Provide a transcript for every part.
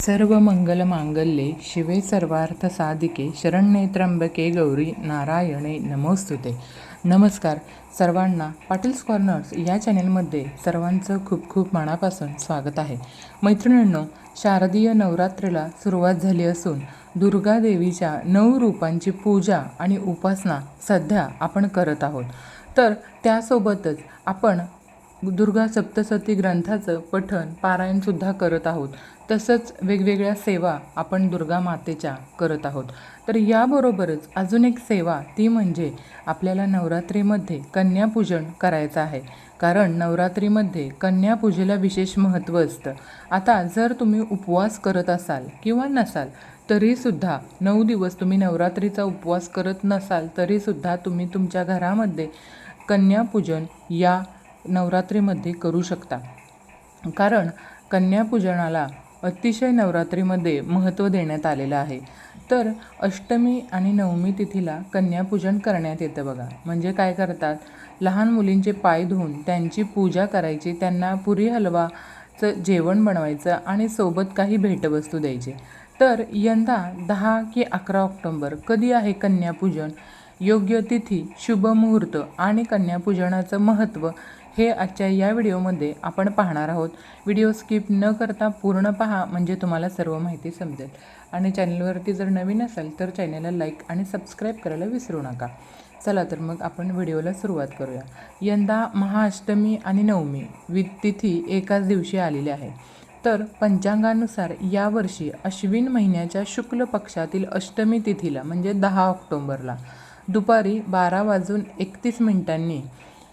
सर्व मंगल मांगल्ये शिवे सर्वार्थ साधिके शरण्ये त्र्यंबके गौरी नारायणे नमोस्तुते. नमस्कार सर्वांना पाटील्स कॉर्नर्स या चॅनेलमध्ये सर्वांचं खूप खूप मनापासून स्वागत आहे. मैत्रिणींनो शारदीय नवरात्रीला सुरुवात झाली असून दुर्गा देवीच्या नऊ रूपांची पूजा आणि उपासना सध्या आपण करत आहोत. तर त्यासोबतच आपण दुर्गा सप्तसती ग्रंथाचं पठण पारायणसुद्धा करत आहोत. तसंच वेगवेगळ्या सेवा आपण दुर्गा मातेच्या करत आहोत. तर याबरोबरच अजून एक सेवा ती म्हणजे आपल्याला नवरात्रीमध्ये कन्यापूजन करायचं आहे. कारण नवरात्रीमध्ये कन्यापूजेला विशेष महत्त्व असतं. आता जर तुम्ही उपवास करत असाल किंवा नसाल तरीसुद्धा नऊ दिवस तुम्ही नवरात्रीचा उपवास करत नसाल तरीसुद्धा तुम्ही तुमच्या घरामध्ये कन्यापूजन या नवरात्रीमध्ये करू शकता. कारण कन्यापूजनाला अतिशय नवरात्रीमध्ये महत्त्व देण्यात आलेलं आहे. तर अष्टमी आणि नवमी तिथीला कन्यापूजन करण्यात येतं बघा. म्हणजे काय करतात? लहान मुलींचे पाय धुवून त्यांची पूजा करायची त्यांना पुरी हलवाचं जेवण बनवायचं आणि सोबत काही भेटवस्तू द्यायची. तर यंदा दहा की अकरा ऑक्टोंबर कधी आहे कन्यापूजन? योग्य तिथी शुभ मुहूर्त आणि कन्यापूजनाचं महत्त्व हे आजच्या या व्हिडिओमध्ये आपण पाहणार आहोत. व्हिडिओ स्किप न करता पूर्ण पहा म्हणजे तुम्हाला सर्व माहिती समजेल. आणि चॅनलवरती जर नवीन असाल तर चॅनलला लाईक आणि सबस्क्राईब करायला विसरू नका. चला तर मग आपण व्हिडिओला सुरुवात करूया. यंदा महाअष्टमी आणि नवमी वि तिथी एकाच दिवशी आलेली आहे. तर पंचांगानुसार यावर्षी अश्विन महिन्याच्या शुक्ल पक्षातील अष्टमी तिथीला म्हणजे दहा ऑक्टोंबरला. दुपारी बारा वाजून एकतीस मिनिटांनी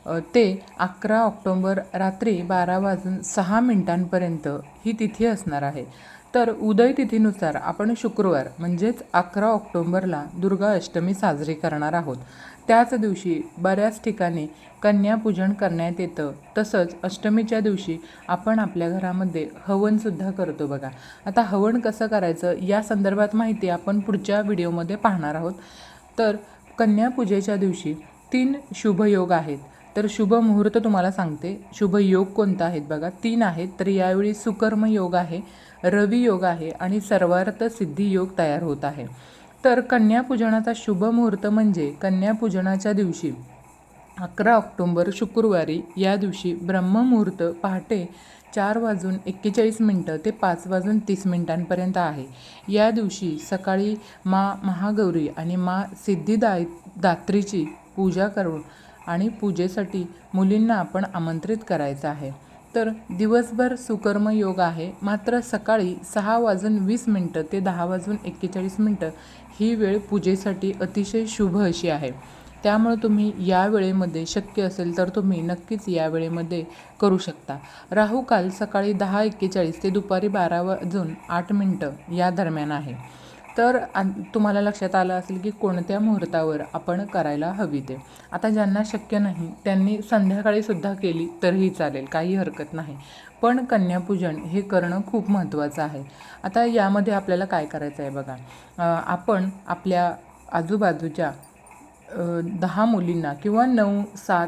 ते अकरा ऑक्टोंबर रात्री बारा वाजून सहा मिनिटांपर्यंत ही तिथी असणार आहे. तर उदय तिथीनुसार आपण शुक्रवार म्हणजेच अकरा ऑक्टोंबरला दुर्गा अष्टमी साजरी करणार आहोत. त्याच दिवशी बऱ्याच ठिकाणी कन्यापूजन करण्यात येतं. तसंच अष्टमीच्या दिवशी आपण आपल्या घरामध्ये हवनसुद्धा करतो बघा. आता हवन कसं करायचं या संदर्भात माहिती आपण पुढच्या व्हिडिओमध्ये पाहणार आहोत. तर कन्यापूजेच्या दिवशी तीन शुभयोग आहेत. तर शुभ मुहूर्त तुम्हाला सांगते. शुभ योग कोणता आहेत बघा? तीन आहेत. तर यावेळी सुकर्म योग आहे रवी योग आहे आणि सर्वार्थ सिद्धी योग तयार होत आहे. तर कन्यापूजनाचा शुभ मुहूर्त म्हणजे कन्यापूजनाच्या दिवशी अकरा ऑक्टोंबर शुक्रवारी या दिवशी ब्रह्ममुहूर्त पहाटे चार वाजून एक्केचाळीस मिनटं ते पाच वाजून तीस मिनटांपर्यंत आहे. या दिवशी सकाळी मा महागौरी आणि मा सिद्धिदाय दात्रीची पूजा करून आणि पूजेसाठी मुलींना आपण आमंत्रित करायचं आहे. तर दिवसभर सुकर्म योग आहे. मात्र सकाळी सहा वाजून वीस मिनटं ते दहा वाजून एक्केचाळीस मिनटं ही वेळ पूजेसाठी अतिशय शुभ अशी आहे. त्यामुळे तुम्ही या वेळेमध्ये शक्य असेल तर तुम्ही नक्कीच या वेळेमध्ये करू शकता. राहू काल सकाळी दहा एक्केचाळीस ते दुपारी बारा वाजून आठ मिनटं या दरम्यान आहे. तर तुम्हाला लक्षात आलं असेल की कोणत्या मुहूर्तावर आपण करायला हवी ते. आता ज्यांना शक्य नाही त्यांनी संध्याकाळीसुद्धा केली तरीही चालेल काही हरकत नाही. पण कन्यापूजन हे करणं खूप महत्त्वाचं आहे. आता यामध्ये आपल्याला काय करायचं आहे बघा. आपण आपल्या आजूबाजूच्या दहा मुलींना किंवा नऊ सात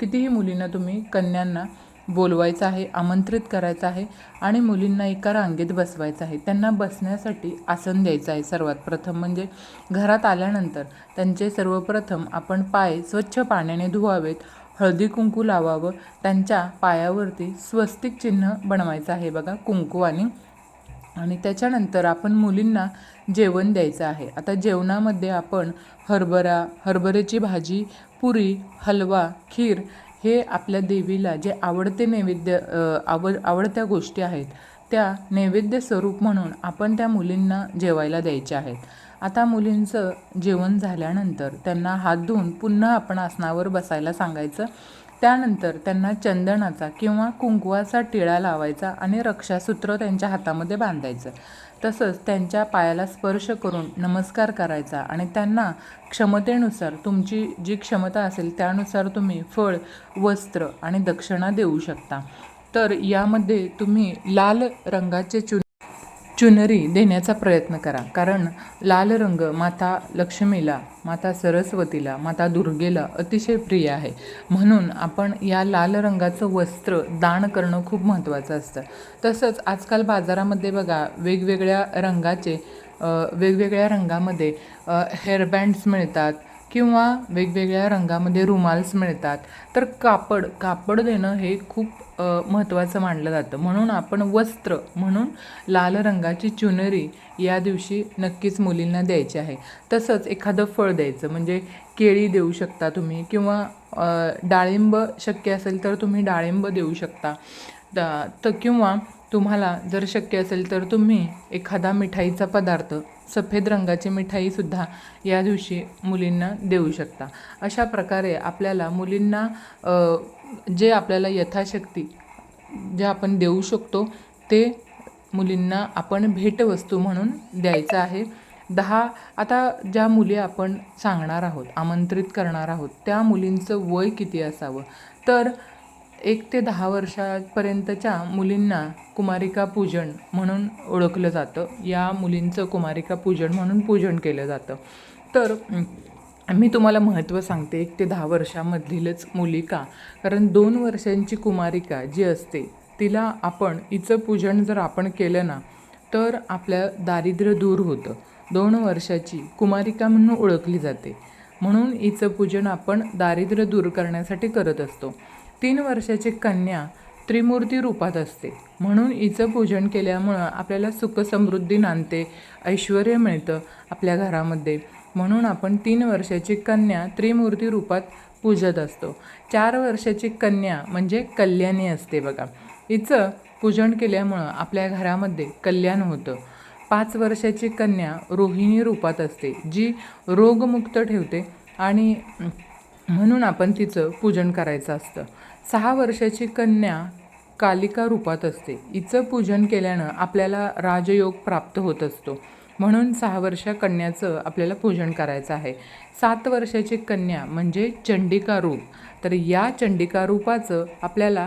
कितीही मुलींना तुम्ही कन्यांना बोलवायचं आहे आमंत्रित करायचं आहे आणि मुलींना एका रांगेत बसवायचं आहे. त्यांना बसण्यासाठी आसन द्यायचं आहे सर्वात प्रथम. म्हणजे घरात आल्यानंतर त्यांचे सर्वप्रथम आपण पाय स्वच्छ पाण्याने धुवावेत हळदी कुंकू लावावं त्यांच्या पायावरती स्वस्तिक चिन्ह बनवायचं आहे बघा कुंकू आणि त्याच्यानंतर आपण मुलींना जेवण द्यायचं आहे. आता जेवणामध्ये आपण हरभरा हरभऱ्याची भाजी पुरी हलवा खीर हे आपल्या देवीला जे आवडते नैवेद्य आवड आवडत्या गोष्टी आहेत त्या नैवेद्य स्वरूप म्हणून आपण त्या मुलींना जेवायला द्यायच्या आहेत. आता मुलींचं जेवण झाल्यानंतर त्यांना हात धुवून पुन्हा आपण आसनावर बसायला सांगायचं. त्यानंतर त्यांना चंदनाचा किंवा कुंकवाचा टिळा लावायचा आणि रक्षासूत्र त्यांच्या हातामध्ये बांधायचं. तसंच त्यांच्या पायाला स्पर्श करून नमस्कार करायचा आणि त्यांना क्षमतेनुसार तुमची जी क्षमता असेल त्यानुसार तुम्ही फळ वस्त्र आणि दक्षिणा देऊ शकता. तर यामध्ये तुम्ही लाल रंगाचे चुन चुनरी देण्याचा प्रयत्न करा. कारण लाल रंग माता लक्ष्मीला माता सरस्वतीला माता दुर्गेला अतिशय प्रिय आहे. म्हणून आपण या लाल रंगाचं वस्त्र दान करणं खूप महत्त्वाचं असतं. तसंच आजकाल बाजारामध्ये बघा वेगवेगळ्या रंगाचे वेगवेगळ्या रंगामध्ये हेअरबँड्स मिळतात. किंवा वेगवेगळ्या रंगामध्ये रुमाल्स मिळतात. तर कापड कापड देणं हे खूप महत्त्वाचं मानलं जातं. म्हणून आपण वस्त्र म्हणून लाल रंगाची चुनरी या दिवशी नक्कीच मुलींना द्यायची आहे. तसंच एखादं फळ द्यायचं म्हणजे केळी देऊ शकता तुम्ही किंवा डाळिंब शक्य असेल तर तुम्ही डाळिंब देऊ शकता. तर किंवा तुम्हाला जर शक्य असेल तर तुम्ही एखादा मिठाईचा पदार्थ सफेद रंगाची मिठाईसुद्धा या दिवशी मुलींना देऊ शकता. अशा प्रकारे आपल्याला मुलींना जे आपल्याला यथाशक्ती जे आपण देऊ शकतो ते मुलींना आपण भेटवस्तू म्हणून द्यायचं आहे. दहा आता ज्या मुली आपण सांगणार आहोत आमंत्रित करणार आहोत त्या मुलींचं वय किती असावं? तर एक ते दहा वर्षापर्यंतच्या मुलींना कुमारिका पूजन म्हणून ओळखलं जातं. या मुलींचं कुमारिका पूजन म्हणून पूजन केलं जातं. तर मी तुम्हाला महत्त्व सांगते एक ते दहा वर्षामधीलच मुली का? कारण दोन वर्षांची कुमारिका जी असते तिला आपण हिचं पूजन जर आपण केलं ना तर आपल्या दारिद्र्य दूर होतं. दोन वर्षाची कुमारिका म्हणून ओळखली जाते. म्हणून हिचं पूजन आपण दारिद्र्य दूर करण्यासाठी करत असतो. तीन वर्षाची कन्या त्रिमूर्ती रूपात असते. म्हणून हिचं पूजन केल्यामुळं आपल्याला सुखसमृद्धी नांदते ऐश्वर मिळतं आपल्या घरामध्ये. म्हणून आपण तीन वर्षाची कन्या त्रिमूर्ती रूपात पूजत असतो. चार वर्षाची कन्या म्हणजे कल्याणी असते बघा. हिचं पूजन केल्यामुळं आपल्या घरामध्ये कल्याण होतं. पाच वर्षाची कन्या रोहिणी रूपात असते जी रोगमुक्त ठेवते आणि म्हणून आपण तिचं पूजन करायचं असतं. सहा वर्षाची कन्या कालिका रूपात असते. हिचं पूजन केल्यानं आपल्याला राजयोग प्राप्त होत असतो. म्हणून सहा वर्षा कन्याचं आपल्याला पूजन करायचं आहे. सात वर्षाची कन्या म्हणजे चंडिका रूप. तर या चंडिका रूपाचं आपल्याला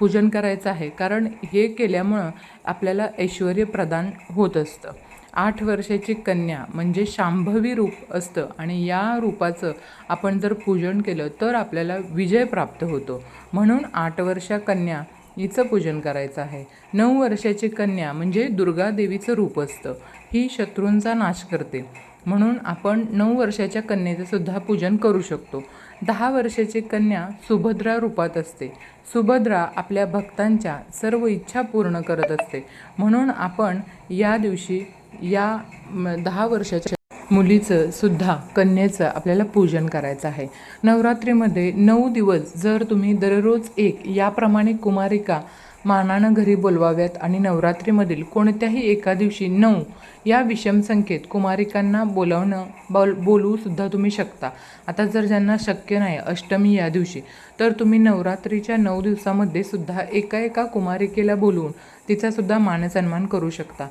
पूजन करायचं आहे. कारण हे केल्यामुळं आपल्याला ऐश्वर प्रदान होत असतं. आठ वर्षाची कन्या म्हणजे शांभवी रूप असतं आणि या रूपाचं आपण जर पूजन केलं तर आपल्याला विजय प्राप्त होतो. म्हणून आठ वर्षा कन्या हिचं पूजन करायचं आहे. नऊ वर्षाची कन्या म्हणजे दुर्गादेवीचं रूप असतं. ही शत्रूंचा नाश करते. म्हणून आपण नऊ वर्षाच्या कन्येचं सुद्धा पूजन करू शकतो. दहा वर्षाची कन्या सुभद्रा रूपात असते. सुभद्रा आपल्या भक्तांच्या सर्व इच्छा पूर्ण करत असते. म्हणून आपण या दिवशी या म, दहा वर्षाच्या मुलीचं सुद्धा कन्येचं आपल्याला पूजन करायचं आहे. नवरात्रीमध्ये नऊ दिवस जर तुम्ही दररोज एक याप्रमाणे कुमारिका मानानं घरी बोलवाव्यात आणि नवरात्रीमधील कोणत्याही एका दिवशी नऊ या विषम संख्येत कुमारिकांना बोलावणं बोल बोलवूसुद्धा तुम्ही शकता. आता जर ज्यांना शक्य नाही अष्टमी या दिवशी तर तुम्ही नवरात्रीच्या नऊ दिवसामध्ये सुद्धा एका एका कुमारिकेला बोलवून तिचासुद्धा मानसन्मान करू शकता.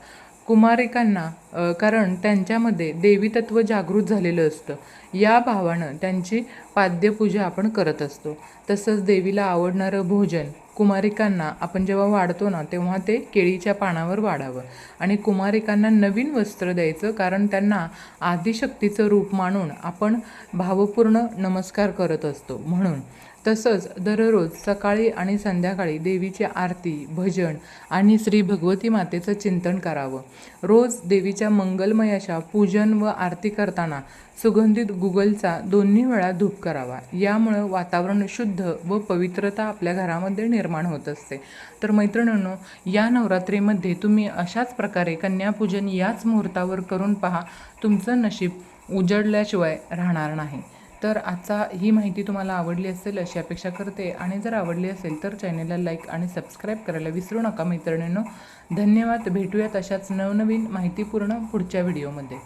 कुमारिकांना कारण त्यांच्यामध्ये देवीतत्व जागृत झालेलं असतं. या भावानं त्यांची पाद्यपूजा आपण करत असतो. तसंच देवीला आवडणारं भोजन कुमारिकांना आपण जेव्हा वाढतो ना तेव्हा ते केळीच्या पानावर वाढावं. आणि कुमारिकांना नवीन वस्त्र द्यायचं कारण त्यांना आदिशक्तीचं रूप मानून आपण भावपूर्ण नमस्कार करत असतो. म्हणून तसंच दररोज सकाळी आणि संध्याकाळी देवीची आरती भजन आणि श्री भगवती मातेचं चिंतन करावं. रोज देवीच्या मंगलमय अशा पूजन व आरती करताना सुगंधित गुगलचा दोन्ही वेळा धूप करावा. यामुळं वातावरण शुद्ध व पवित्रता आपल्या घरामध्ये निर्माण होत असते. तर मैत्रिणींनो या नवरात्रीमध्ये तुम्ही अशाच प्रकारे कन्यापूजन याच मुहूर्तावर करून पहा. तुमचं नशीब उजडल्याशिवाय राहणार नाही. तर आजचा ही माहिती तुम्हाला आवडली असेल अशी अपेक्षा करते. आणि जर आवडली असेल तर चॅनेलला लाईक आणि सबस्क्राईब करायला विसरू नका मैत्रिणींनो धन्यवाद. भेटूयात अशाच नवनवीन माहितीपूर्ण पुढच्या व्हिडिओमध्ये.